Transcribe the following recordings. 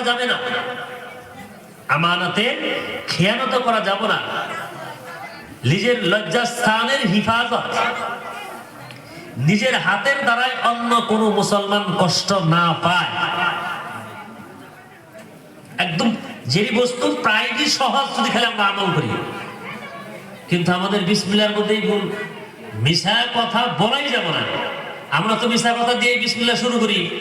করা যাবে না। আমানতের খেয়ানত করা যাবে না। নিজের লজ্জাস্থানের হিফাজত। নিজের হাতের দ্বারাই অন্য কোনো মুসলমান কষ্ট না পায়। একদম যে বস্তু প্রায়ই সহজ যদি খেলে আমরা আমল করি। কিন্তু আমাদের বিসমিল্লার মধ্যেই ভুল, মিশা কথা বলাই যাব না। আমরা তো মিশা কথা দিয়ে বিসমিল্লা শুরু করি।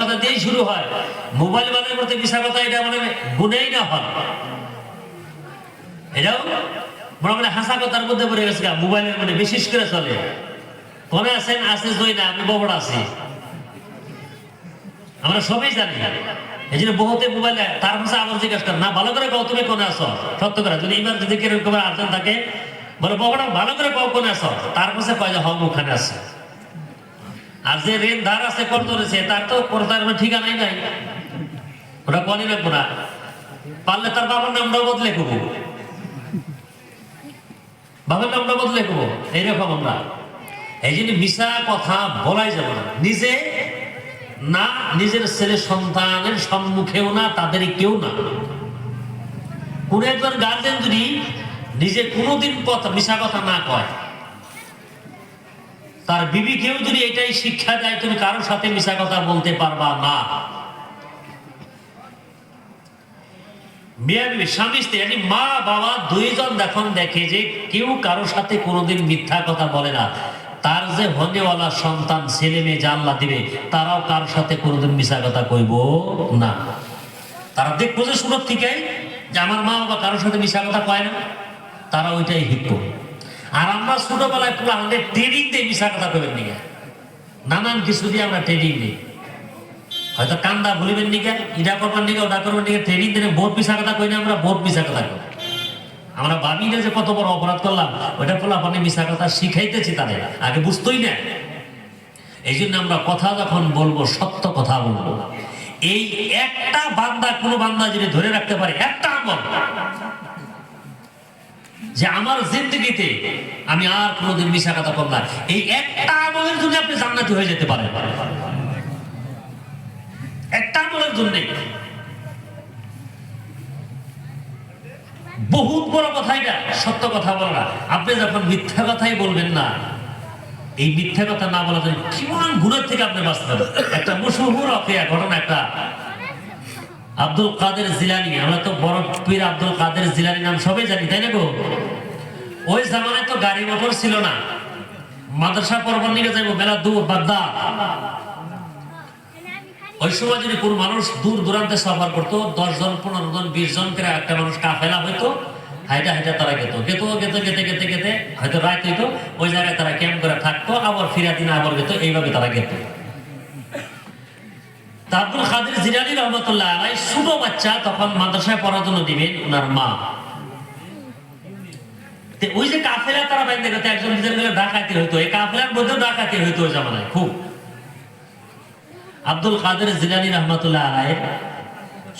কথা দিয়েই শুরু হয়। মোবাইল বানের মধ্যে কথা এটা মানে গুনেই না হয়। এটাও মোটামুটি হাসা কথার মধ্যে পড়ে গেছে মোবাইলের মানে বিশেষ করে চলে। ফোনে আছেন? আছে জয় না? আমি ববড় আছি। আমরা সবাই জানি। এই জন্য বহুতে মোবাইলে, তার কাছে আমার জিজ্ঞাসা না, ভালো করে কও, তুমি কোনে আছো? সত্য করে যদি ইমান যদি কীরকম আর্জন থাকে, বলে ববড়া ভালো করে কও, কোনে আছো? তার কাছে কয় যে হম ওখানে আছে। আর যে রেন ধার আছে কর ধরেছে তার তো তার ঠিকানাই নাই। ওটা রাখব না। পারলে তার বাবার নামটাও বদলে করব বাবার নামটা বদলে করব এইরকম আমরা। এই জন্য মিশা কথা বলাই যাবে না। নিজে না, নিজের ছেলে সন্তানের সম্মুখেও না, তাদের কেউ না। কোন একজন গার্জেন যদি নিজে কোনোদিন কথা মিশা কথা না কয় তার বিবিকেও যদি এটাই শিক্ষা দেয়, তুমি কারোর সাথে মিশা কথা বলতে পারবা না। স্বামী, স্ত্রী মা, বাবা, দুইজন দেখে যে কেউ কারোর সাথে কোনোদিন মিথ্যা কথা বলে না। তার যে হনেওয়ালা সন্তান, ছেলে মেয়ে আল্লাহ দিবে, তারাও কারোর সাথে কোনোদিন মিশা কথা কইব না। তারা দেখব যে থেকে যে আমার মা বাবা কারোর সাথে মিশা কথা কয় না, তারা ওইটাই হিক্ষ আর আমরা ছোটবেলায় পুরো আমাদের ট্রেনিং দিয়ে মিশা কথা কবেন নিয়ে নানান কিছু দিয়ে আমরা ট্রেনিং দিই। হয়তো কান্দা বলিবেন নিকে ইটা করবার নিকে ওটা করবার নিকে ট্রেনিং দিলে ভোট মিশা কথা কই না আমরা? ভোট মিশা কথা কই। আমরা ভাবি না যে কত বড় অপরাধ করলাম, ওইটা করলে আপনি মিশা কথা শিখাইতেছি তাদের। আগে বুঝতোই না এই জন্য আমরা কথা যখন বলব, সত্য কথা বলব। এই একটা বান্দা কোনো বান্দা যদি ধরে রাখতে পারে, একটা আমল। যে আমার জিন্দগিতে আমি আর কোনোদিন মিশা কথা করব না। এই একটা আমলের জন্য আপনি জান্নাতি হয়ে যেতে পারেন। একটা আমলের জন্য। বহুত বড় কথা এটা, সত্য কথা বলা আপনি যখন মিথ্যা কথাই বলবেন না, এই মিথ্যা কথা না বলা যায় কিমান গুণের থেকে আপনি বাঁচতে পারেন একটা মশহুর অফিয়া ঘটনা, একটা আব্দুল কাদের জিলানি, আমরা তো বড় পীর আব্দুল কাদের জিলানি নাম সবাই জানি, তাই না গো? ওই জামানায় তো গাড়ি মোটর ছিল না। মাদ্রাসা পর্বত নিয়ে যাইবো, বেলা দূর বাদ্দা ওই সময় যদি কোনো মানুষ দূর দূরান্তে সফর করতো, দশ জন, পনেরো জন, বিশ জন করে একটা মানুষ কাফেলা হইতো, হাইটা হাইটা তারা গেত গেত গেত, গেতে গেতে গেতে, হয়তো রাত হইতো, ওই জায়গায় তারা ক্যাম্প করে থাকতো, আবার ফিরা দিন আবার গেত, এইভাবে তারা গেত। তা আব্দুল কাদের জিরানি রহমতুল্লাহ আলাই ছোট বাচ্চা তখন মাদ্রাসায় পড়ার জন্য দিবেন ওনার মা। ওই যে কাফেলা তারা বাইন্দে গেত একজন গেলে ডাকাতি হইতো। এই কাফেলার মধ্যেও ডাকাতি হইতো ওই জামানায়, খুব। আব্দুল কাদের জিলানি রহমতুল্লাহ আলাইয়ের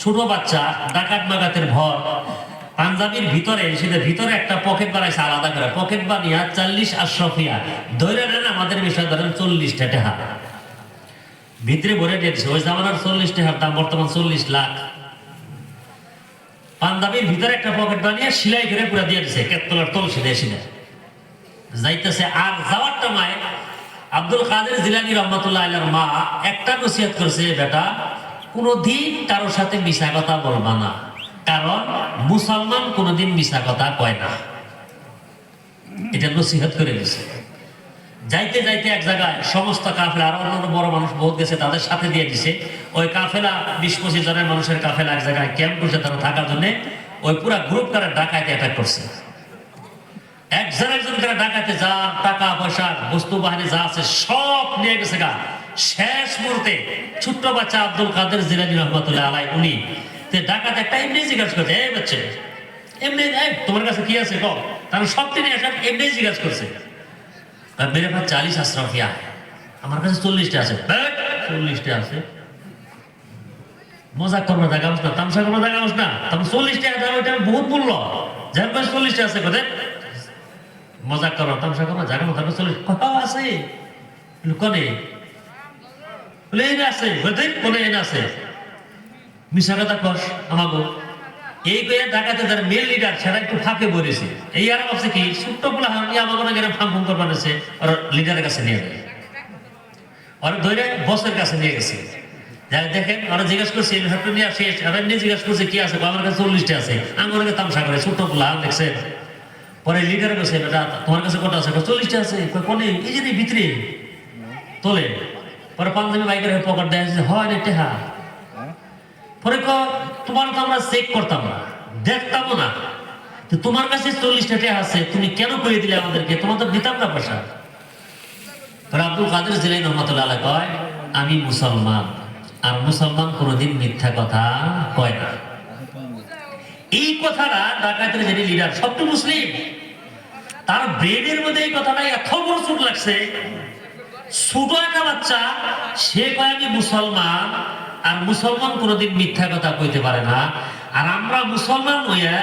ছোট বাচ্চা, ডাকাত মাগাতের ভর, পাঞ্জাবির ভিতরে, সেটা ভিতরে একটা পকেট বানাইছে আলাদা করে। পকেট বানিয়া চল্লিশ আশরফিয়া ধরে নেন আমাদের বিষয় ধরেন চল্লিশটা টেহা। ভিতরে ভরে দিয়েছে ওই জামানার চল্লিশ টেহার দাম বর্তমান চল্লিশ লাখ। পাঞ্জাবির ভিতরে একটা পকেট বানিয়ে সিলাই করে পুরো দিয়ে দিছে, কেতলার তল সিলাই সিলাই যাইতেছে, আর যাওয়ার টামায় আব্দুল কাদের জিলানি রহমতুল্লাহ আল্লাহর মা একটা নসিহত করছে, বেটা, কোনোদিন কারোর সাথে মিশা কথা বলবা না। কারণ মুসলমান কোনোদিন মিশা কথা কয় না। এটা নসিহত করে দিছে। যাইতে যাইতে এক জায়গায় সমস্ত কাফেলা, আর অন্য অন্য বড় মানুষ বহুত গেছে, তাদের সাথে দিয়ে দিছে। ওই কাফেলা, বিশ পঁচিশ জনের মানুষের কাফেলা এক জায়গায় ক্যাম্প করছে তারা থাকার জন্য। ওই পুরা গ্রুপ তারা ডাকাইতে অ্যাটাক করছে। একজন একজন করে ডাকাতে যা টাকা, পয়সা, বস্তু, বাহিনী যা আছে সব নিয়ে গেছে গা। শেষ মুহূর্তে ছোট্ট বাচ্চা আব্দুল কাদের জিলানি রহমতুল্লাহ আলাই উনি তে ডাকাত একটা এমনি জিজ্ঞাসা করছে এই বাচ্চা, এমনি তোমার কাছে কি আছে কম তারা সব তিনি এমনি জিজ্ঞাসা করছে। মেরে পাশ চালিশ আশরাফিয়া আমার কাছে চল্লিশটা আছে। চল্লিশটা আছে। মজা করব দেখাবস না, তামসা করব দেখাবস না। তারপর চল্লিশটা আছে ওইটা বহুত মূল্য। যার কাছে চল্লিশটা আছে কোথায় মজা করো, তামসা করো জানো তারপর চল্লিশ কথা আছে। বলে এনে আছে বলে এনে আছে। মিশা কথা কস, আমাগো। এই করে ঢাকাতে তার মেল লিডার সেটা একটু ফাঁকে বলেছে। এই আর ভাবছে কি, ছোট্ট বলে হামি আমাকে না গেলে ফাঁক ফুং করবার আছে, আর লিডারের কাছে নিয়ে যায় আর ধরে বসের কাছে নিয়ে গেছে। যাই দেখেন ওরা জিজ্ঞেস করছে হাটটা নিয়ে শেষ আর এমনি জিজ্ঞেস করছে, কি আছে? আমার কাছে চল্লিশটা আছে। আমার কাছে তামসা করে, ছোট্ট বলা দেখছেন? পরে লিডার কাছে বেটা, তোমার কাছে কটা আছে? চল্লিশটা আছে। কোনে? এই যে ভিতরে তোলে। পরে পাঞ্জাবি বাইকের পকেট দেয়, হয় না টেহা। পরে ক তোমার তো আমরা চেক করতাম না, দেখতামও না। তোমার কাছে চল্লিশটা টেহা আছে, তুমি কেন করে দিলে আমাদেরকে? তোমার তো দিতাম না পয়সা আব্দুল কাদের জিলাই রহমতুল্লাহ কয়, আমি মুসলমান, আর মুসলমান কোনোদিন মিথ্যা কথা কয় না। এই কথাটা ডাকাতের যিনি লিডার সবটি মুসলিম। তার ব্রেনের মধ্যে এই কথাটা এত বড় চোট লাগছে। ছোট একটা বাচ্চা, সে কয়, আমি মুসলমান আর মুসলমান কোনোদিন মিথ্যা কথা কইতে পারে না। আর আমরা মুসলমান হইয়া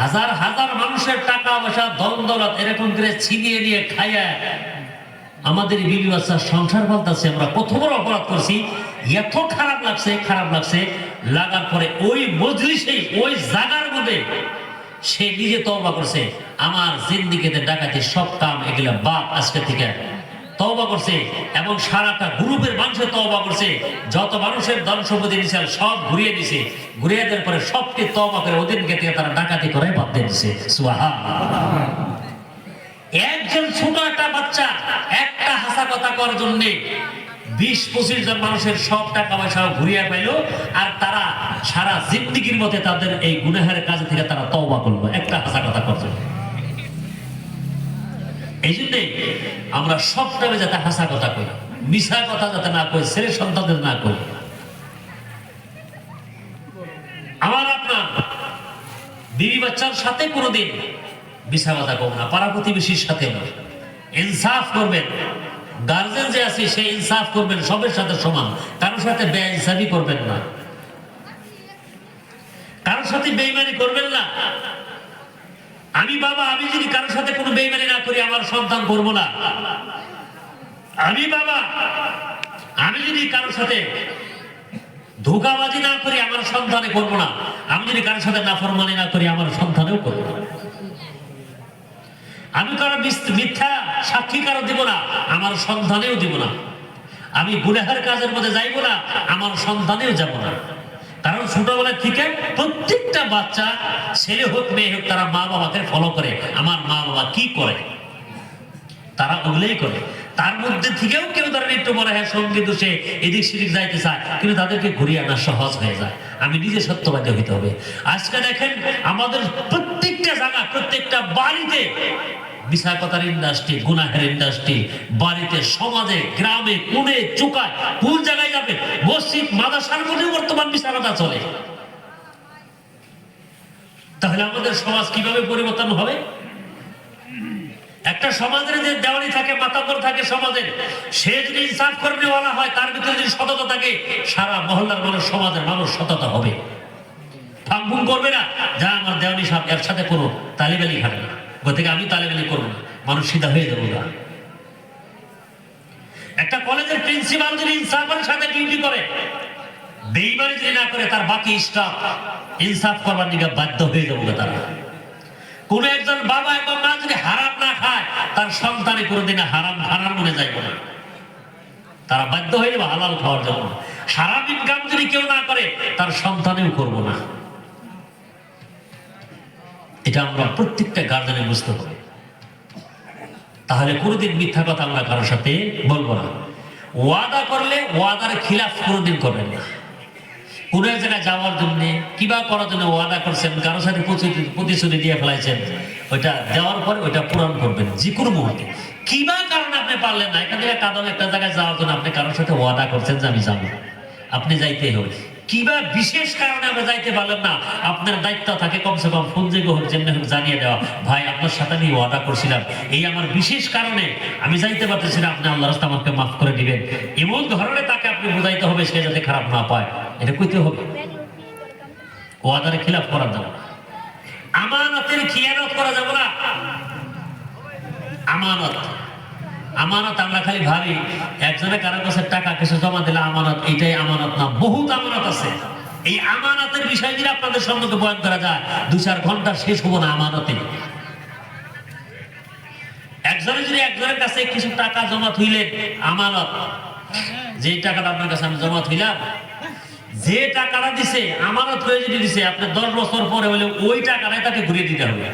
হাজার হাজার মানুষের টাকা পয়সা দল দৌলত এরকম করে ছিনিয়ে নিয়ে খাইয়া আমাদের বিবি বাচ্চার সংসার বলতেছে আমরা কত বড় অপরাধ করছি। এত খারাপ লাগছে খারাপ লাগছে। লাগার পরে ওই মজলিসে, ওই জাগার মধ্যে সে নিজে তওবা করছে। আমার জিন্দিগিতে ডাকাতি সব কাম এগুলা বাপ আজকে থেকে তওবা করছে এবং সারাটা গ্রুপের মানুষের তওবা করছে। যত মানুষের ধন সম্পত্তি নিয়েছে সব ঘুরিয়ে দিছে। ঘুরিয়ে দেওয়ার পরে সবকে তওবা করে ওদিন থেকে তারা ডাকাতি করে বাদ দিয়ে দিছে। সুহা একজন ছোট একটা বাচ্চা একটা হাসা কথা করার জন্য বিশ, পঁচিশ জন মানুষের সব টাকা পয়সা ঘুরিয়ে পাইলো আর তারা সারা জিন্দিগির মধ্যে তাদের এই গুনাহের কাজ থেকে তারা তওবা করল। একটা হাসা কথা জন্য। এই জন্যে আমরা সবটাবে যাতে হাসা কথা কই মিশা কথা যাতে না কই, ছেলে সন্তানদের না কই। আমার আপনার বিবি বাচ্চার সাথে কোনোদিন মিশা কথা কব না, পাড়া প্রতিবেশীর সাথে নয়। ইনসাফ করবেন, গার্জেন যে আছে সে ইনসাফ করবেন, সবের সাথে সমান। কারোর সাথে ব্যয় ইনসাফই করবেন না। কারোর সাথে বেইমানি করবেন না। আমি বাবা, আমি যদি কারোর সাথে কোনো বেইমানি না করি, আমার সন্তান করব না। আমি বাবা, আমি যদি কারোর সাথে ধোকাবাজি না করি, আমার সন্তানে করব না। আমি যদি কারোর সাথে নাফরমানি না করি, আমার সন্তানেও করব না। আমি কারও মিথ্যা সাক্ষী কারও দিব না, আমার সন্তানেও দিব না। আমি গুনাহের কাজের মধ্যে যাইব না, আমার সন্তানেও যাব না। কারণ ছোটবেলা থেকে প্রত্যেকটা বাচ্চা, ছেলে হোক, মেয়ে হোক, তারা মা বাবাকে ফলো করে। আমার মা বাবা কি করে? তারা ওগুলোই করে। তার মধ্যে থেকেও কেউ তারা একটু মনে হয়, সঙ্গী দোষে এদিক সেদিক যাইতে চায়। কিন্তু তাদেরকে ঘুরিয়ে আনা সহজ হয়ে যায়। আমি নিজে সত্যবাদী হইতে হবে। আজকে দেখেন, আমাদের প্রত্যেকটা জায়গা, প্রত্যেকটা বাড়িতে বিশাখতার ইন্ডাস্ট্রি গুনাহের ইন্ডাস্ট্রি বাড়িতে, সমাজে, গ্রামে কোনে চুকায়, কোন জায়গায় যাবে? মসজিদ মাদাসার মধ্যে বর্তমান বিশাখতা চলে। তাহলে আমাদের সমাজ কীভাবে পরিবর্তন হবে? একটা সমাজের যে দেওয়ালি থাকে মাতাবর থাকে সমাজের, সে যদি ইনসাফ কর্মীওয়ালা হয়, তার ভিতরে যদি সততা থাকে, সারা মহল্লার মানুষ, সমাজের মানুষ সততা হবে। ফাংফুং করবে না। যা আমার দেওয়ানি সাহেব এর সাথে কোনো তালিবালি খাবে না। ওই থেকে আমি তালিবালি করব না। মানুষ সিধা হয়ে যাব না একটা কলেজের প্রিন্সিপাল যদি ইনসাফের সাথে ডিউটি করে, বেইমানি যদি না করে, তার বাকি স্টাফ ইনসাফ করবার দিকে বাধ্য হয়ে যাব তারা। কোন একজন বাবা এবং মা যদি হারাম না খায়, তার সন্তানে কোনোদিন হারাম হারাম মনে যাইব না। তারা বাধ্য হয়ে যাবে হালাল খাওয়ার জন্য। হারাম ইনকাম যদি কেউ না করে, তার সন্তানেও করব না। এটা আমরা প্রত্যেকটা গার্জেনে বুঝতে হবে। তাহলে কোনোদিন মিথ্যা কথা আমরা কারোর সাথে বলব না। ওয়াদা করলে ওয়াদার খিলাফ কোনোদিন করবেন না। কোন এক জায়গায় যাওয়ার জন্য কিবা করার জন্য ওয়াদা করছেন, কারোর সাথে প্রতিশ্রুতি- প্রতিশ্রুতি দিয়ে ফেলাইছেন, ওইটা দেওয়ার পরে ওইটা পূরণ করবেন যে কোনো মুহূর্তে। কিবা কারণে আপনি পারলেন না, এখান থেকে কাদম একটা জায়গায় যাওয়ার জন্য আপনি কারোর সাথে ওয়াদা করছেন যে আমি যাব। আপনি যাইতেই হবে। কিবা বিশেষ কারণে আপনি যাইতে পারলেন না? আপনার দায়িত্ব থাকে কমসে কম ফোন যোগে হোক, যেমনি হোক জানিয়ে দেওয়া। ভাই, আপনার সাথে আমি ওয়াদা করছিলাম। এই আমার বিশেষ কারণে আমি যাইতে পারতেছি না, আপনি আল্লাহ রাস্তা আমাকে মাফ করে দিবেন। এমন ধরনের তাকে আপনি বোঝাইতে হবে সে যাতে খারাপ না পায়। এটা কইতে হবে। ওয়াদারে খিলাফ করা যাবে না। আমানতের খিয়ানত করা যাবে না। আমানত। আমানত আমরা খালি ভাবি একজনের কারও কাছে টাকা কিছু জমা দিলে আমানত, এটাই আমানত না, বহুত আমানত আছে। এই আমানতের বিষয় যদি আপনাদের সম্মুখে বয়ান করা যায়, দু চার ঘণ্টা শেষ হব না আমানতে। একজনে যদি একজনের কাছে কিছু টাকা জমা থইলেন আমানত, যে টাকাটা আপনার কাছে আমি জমা থইলাম, যে টাকাটা দিছে, আমানত হয়ে যদি দিছে আপনি দশ বছর পরে হলে ওই টাকাটাই তাকে ঘুরিয়ে দিতে হবে।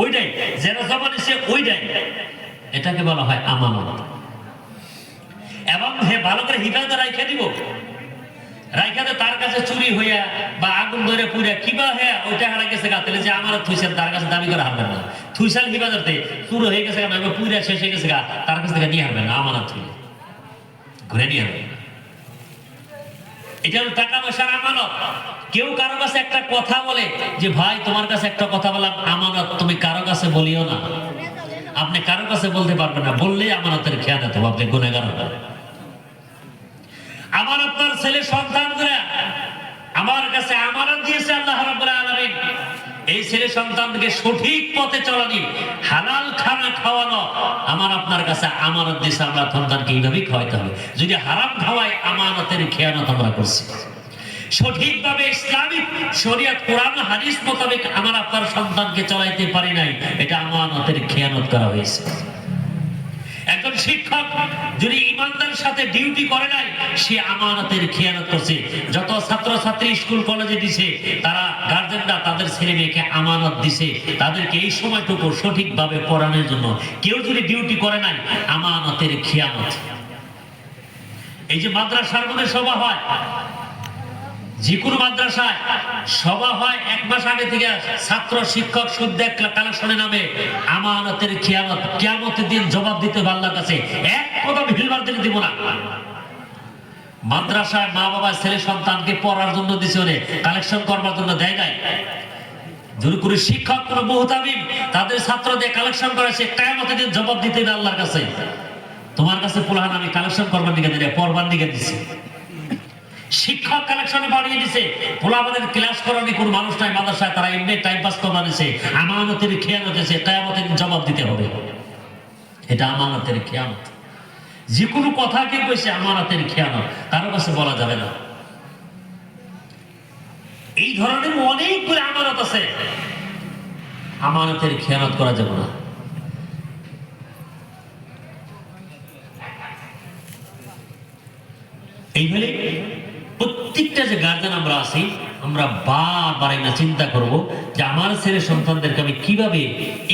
ওইটাই, যেটা জমা দিছে, ওইটাই। এটাকে বলা হয় আমানত। এবং হে ভালো করে হিফাজতে রাইখে দিব। রাইখাতে তার কাছে চুরি হইয়া বা আগুন ধরে পুড়িয়া কিবা হইয়া ওই টাকাটা গেছে গা, তাহলে যে আমার থুইছেন তার কাছে দাবি করে হারবেন না। থুইসাল হিফাজতে চুরি হয়ে গেছে গা পুড়িয়া শেষ হয়ে গেছে গা, তার কাছ থেকে নিয়ে হারবেন না আমার থুই ঘুরে নিয়ে হারবেন এটা হলো টাকা পয়সার আমানত। কেউ কারও কাছে একটা কথা বলে যে, ভাই, তোমার কাছে একটা কথা বললাম, আমানত তুমি কারও কাছে বলিও না। আপনি কারও কাছে বলতে পারবেন না, বললেই আমানতের খেয়ানত হবে, আপনি গুণাগার হবেন। আমার আপনার ছেলে সন্তানরা আমার কাছে আমানত দিয়েছে আল্লাহ রাব্বুল আলামিন। এই ছেলে সন্তানকে সঠিক পথে চলানি, হালাল খানা খাওয়ানো, আমার আপনার কাছে আমানত দিয়েছে আমরা সন্তানকে এইভাবেই খাওয়াইতে হবে। যদি হারাম খাওয়াই আমানতের খেয়ানত আমরা করছি। সঠিকভাবে ইসলামিক শরিয়ত, কোরআন হাদিস মোতাবেক আমার আপনার সন্তানকে চলাইতে পারি নাই। এটা আমানতের খেয়ানত করা হয়েছে। একজন শিক্ষক যদি ইমানদার সাথে ডিউটি করে নাই, সে আমানতের খেয়ানত করছে। যত ছাত্র ছাত্রী স্কুল, কলেজে দিছে, তারা গার্জেনরা তাদের ছেলে মেয়েকে আমানত দিছে। তাদেরকে এই সময়টুকু সঠিকভাবে পড়ানোর জন্য। কেউ যদি ডিউটি করে নাই, আমানতের খেয়ানত। এই যে মাদ্রাসার মধ্যে সভা হয় কোনো মাদ্রাসায় সভা হয় এক মাস আগে থেকে ছাত্র শিক্ষক সুদ্দে কালেকশনে নামে। আমানতের কিয়ামত কিয়ামতের দিন জবাব দিতে আল্লাহর কাছে। এক কথা ভিলবার দিতে দিব না। মাদ্রাসায় মা বাবা, ছেলে সন্তানকে পড়ার জন্য দিছে কালেকশন করবার জন্য দেয় নাই। কোনো শিক্ষক কোনো বহুতাবিম তাদের ছাত্রদের কালেকশন করেছে কিয়ামতের দিন জবাব দিতে আল্লাহর কাছে। তোমার কাছে পোলাহান আমি কালেকশন করবার দিকে দিলে, পড়বার দিকে দিছি। শিক্ষক কালেকশনে বাড়িয়ে দিছে। পোলাপানের ক্লাস করানি কোন মানুষ নাই, মাদ্রাসায় তারা এমনি টাইম পাস করবার দিছে আমানতের খেয়াল হতেছে কেয়ামতের জবাব দিতে হবে। এটা আমানতের খেয়ামত যে কোনো কথা কে কইছে আমানতের খেয়ানত কারও কাছে বলা যাবে না। এই ধরনের অনেকগুলো আমানত আছে। আমানতের খেয়ানত করা যাবে না। এইভাবে প্রত্যেকটা যে গার্জেন আমরা আছি, আমরা বারবার না চিন্তা করব যে আমার ছেলে সন্তানদেরকে আমি কীভাবে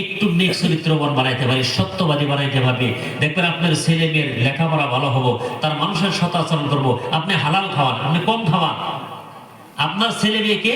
একটু নেক চরিত্রবান বানাইতে পারি, সত্যবাদী বানাইতে পারবে? দেখবেন আপনার ছেলে মেয়ের লেখাপড়া ভালো হব, তার মানুষের সত আচরণ করব। আপনি হালাল খাওয়ান, আপনি কম খাওয়ান। আপনার ছেলে মেয়েকে